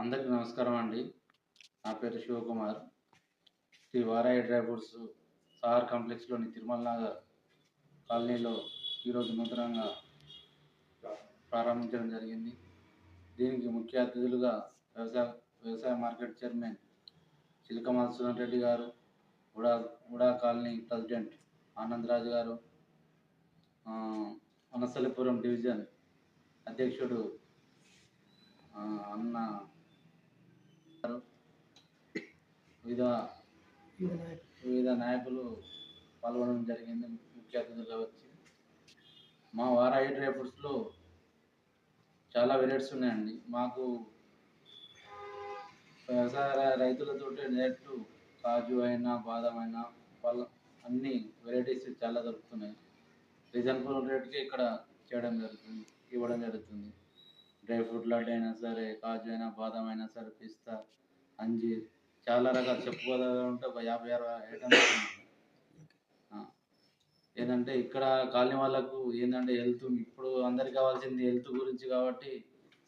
అందరికీ నమస్కారం అండి. నా పేరు Shivakumar. Sri Varahi dry fruits sir కాంప్లెక్స్లోని Tirumala Nagar కాలనీలో ఈరోజు నూతనంగా ప్రారంభించడం జరిగింది. దీనికి ముఖ్య అతిథులుగా వ్యవసాయ వ్యవసాయ market chairman Chilaka Madhusudan Reddy garu Uda Uda colony president Anandaraju garu Anasalipuram division అధ్యక్షుడు అన్న వివిధ వివిధ నాయకులు పాల్గొనడం జరిగింది. ముఖ్య అతిథులుగా వచ్చి. మా వారాయి డ్రై ఫ్రూట్స్లో చాలా వెరైటీస్ ఉన్నాయండి. మాకు వ్యవసాయ రైతులతో డైరెక్ట్ కాజు అయినా బాదం అయినా వాళ్ళ అన్ని వెరైటీస్ చాలా దొరుకుతున్నాయి. రీజనబుల్ రేట్కి ఇక్కడ చేయడం జరుగుతుంది ఇవ్వడం జరుగుతుంది. డ్రై ఫ్రూట్ లడ్డు అయినా సరే కాజు అయినా బాదం అయినా సరే పిస్తా అంజీర్ చాలా రకాలు చెప్పుకోదగ్గ ఉంటే ఒక యాభై అరవై ఐటమ్స్ ఏంటంటే ఇక్కడ కాలనీ వాళ్ళకు ఏంటంటే హెల్త్ ఇప్పుడు అందరికి కావాల్సింది హెల్త్ గురించి కాబట్టి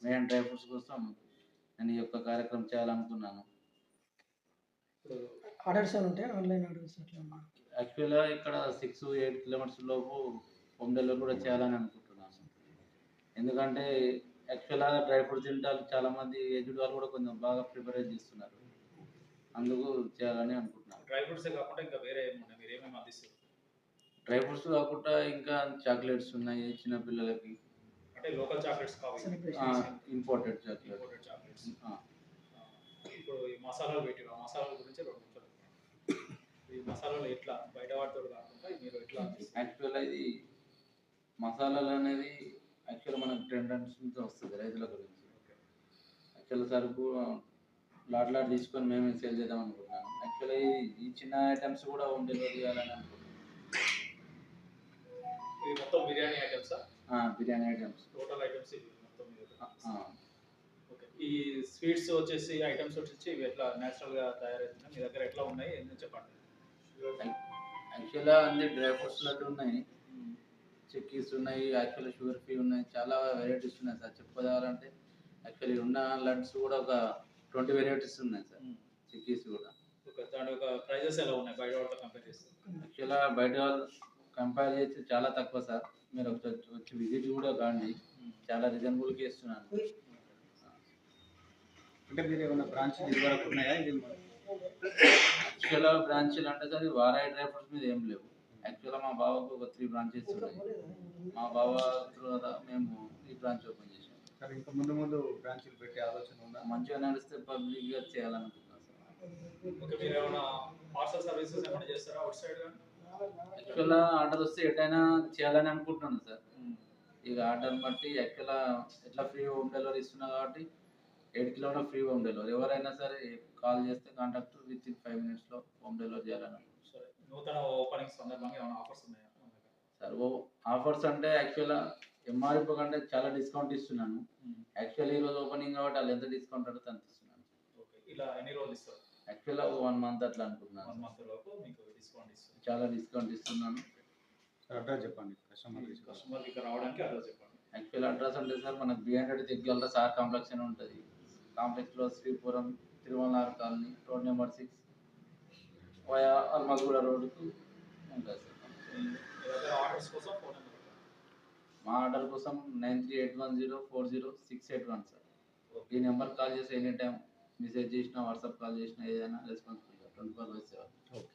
మెయిన్ డ్రై ఫ్రూట్స్ కోసం నేను ఈ యొక్క కార్యక్రమం చేయాలనుకున్నాను. ఆర్డర్స్ ఉంటాయి? ఆన్లైన్ ఆర్డర్స్ యాక్చువల్గా ఇక్కడ సిక్స్ ఎయిట్ కిలోమీటర్స్ లోపు హోమ్ డెలివరీ కూడా చేయాలని అనుకుంటున్నాను. ఎందుకంటే యాక్చువల్గా డ్రై ఫ్రూట్ తింటారు చాలా మంది ఏజ్డ్ వాళ్ళు కూడా కొంచెం బాగా ప్రిపేర్ చేస్తున్నారు. అందుకు చేయాలని అనుకుంటున్నాను. డ్రై ఫ్రూట్స్ కాకుండా ఇంకా వేరే ఏమున్నాయి? మీరు ఏమేమి అందిస్తారు? డ్రై ఫ్రూట్స్ కాకుండా ఇంకా చాక్లెట్స్ ఉన్నాయి చిన్న పిల్లలకి. అంటే లోకల్ చాక్లెట్స్ కావాలి. Imported chocolate imported chocolates. ఇప్పుడు ఈ మసాలాలు పెట్టిన మసాలాల గురించి రెండు నిమిషాలు ఈ మసాలాలు ఎట్లా? బయట వాటితో కాకుండా మీరు ఎట్లా యాక్చువల్ ఇది మసాలాలు అనేది యాక్చువల్ మనకు టన్స్ నుంచి వస్తుంది రైతుల గురించి. యాక్చువల్ సరుకు లాట్ లాట్ తీసుకొని మేమే సేల్ చేద్దాం అనుకుంటున్నాను. యాక్చువల్లీ ఈ చిన్న ఐటమ్స్ కూడా హోమ్ డెలివరీ చేయాలని అనుకుంటున్నాను. బిర్యానీ ఐటమ్సా బిర్యానీ ఐటమ్స్. టోటల్ ఐటమ్స్ మొత్తం. ఓకే. ఈ స్వీట్స్ వచ్చేసి ఐటమ్స్ వచ్చేసి ఇవి ఎట్లా natural గా తయారవుతున్నాయి? మీ దగ్గర ఎట్లా ఉన్నాయి? ఏంటో చెప్పండి? యాక్చువల్గా అన్ని డ్రై ఫ్రూట్స్ లడ్డు ఉన్నాయి. చిక్కీస్ ఉన్నాయి యాక్చువల్లీ షుగర్ ఫ్రీ ఉన్నాయి చాలా వెరైటీస్ ఉన్నాయి సార్. చెప్పుకోవాలంటే యాక్చువల్లీ ఉన్న లడ్స్ కూడా ఒక ట్వంటీ వెరైటీస్ ఉన్నాయి సార్. చిక్కీస్ కూడా. ఒక దాని యొక్క ప్రైజెస్ ఎలా ఉన్నాయి? బయట వాటితో కంపేర్ చేస్తే. యాక్చువల్గా బయట వాళ్ళు కంపేర్ చేసి చాలా తక్కువ సార్. మీరు ఒకసారి వచ్చి విజిట్ కూడా కాండి. చాలా రీజనబుల్కి ఇస్తున్నాను అంటే మీరు ఏమైనా బ్రాంచ్ ఇదివరకు ఉన్నాయా? ఇది యాక్చువల్గా బ్రాంచీలు అంటే సార్ వారాయి డ్రై ఫ్రూట్స్ మీద ఏం లేవు. యాక్చువల్గా మా బావకు ఒక త్రీ బ్రాంచెస్ ఉన్నాయి. మా బావ తర్వాత మేము ఈ బ్రాంచ్ ఓపెన్ చేసాం సరే ఇంకా ముందు ముందు బ్రాంచ్లు పెట్టే ఆలోచన ఉందా? మంచిగా నడిస్తే పబ్లిక్గా చేయాలనుకుంటున్నాను సార్. ఓకే మీరు ఏమైనా పార్సల్ సర్వీసెస్ ఏమైనా చేస్తారా అవుట్ సైడ్ కానీ యాక్చువల్గా ఆర్డర్ వస్తే ఎటైనా చేయాలని అనుకుంటున్నాను సార్. ఇక ఆర్డర్ బట్టి యాక్చువల్గా ఎట్లా ఫ్రీ హోమ్ డెలివరీ ఇస్తున్నా కాబట్టి eight kilometer free home delivery. ఎవరైనా సరే కాల్ చేస్తే కాంటాక్ట్ విత్ ఇన్ ఫైవ్ మినిట్స్లో హోమ్ డెలివరీ చేయాలని నూతన సందర్భంగా ఏమైనా ఆఫర్స్ ఉన్నాయా? దగ్గర? సార్ ఓ ఆఫర్స్ అంటే యాక్చువల్గా ఎంఆర్పి కంటే చాలా డిస్కౌంట్ ఇస్తున్నాను. యాక్చువల్లీ ఈరోజు ఓపెనింగ్ కాబట్టి వాళ్ళు ఎంత డిస్కౌంట్ అడిగితే అంత ఇస్తున్నాను. ఓకే ఇలా ఎన్ని రోజులు ఇస్తారు? యాక్చువల్గా వన్ మంత్ అట్లా అనుకుంటున్నాను. వన్ మంత్ లోపు మీకు డిస్కౌంట్ ఇస్తారు చాలా డిస్కౌంట్ ఇస్తున్నాను. అడ్రస్ చెప్పండి కస్టమర్ కస్టమర్ ఇక్కడ రావడానికి అడ్రస్ చెప్పండి. యాక్చువల్ అడ్రస్ అంటే సార్ మనకు బి హండ్రెడ్ దగ్గరలో సార్ కాంప్లెక్స్ అని ఉంటుంది. కాంప్లెక్స్లో Sripuram Tirumalanar colony road number six via Almaguda రోడ్డుకు ఉంటుంది సార్ మీ దగ్గర ఆర్డర్స్ కోసం ఫోన్ నెంబర్ మా ఆర్డర్ కోసం nine three eight one zero four zero six eight one sir ఈ నెంబర్ కాల్ చేసి ఎనీ టైం మెసేజ్ చేసినా వాట్సాప్ కాల్ చేసినా ఏదైనా రెస్పాన్సిబుల్గా twenty four by seven okay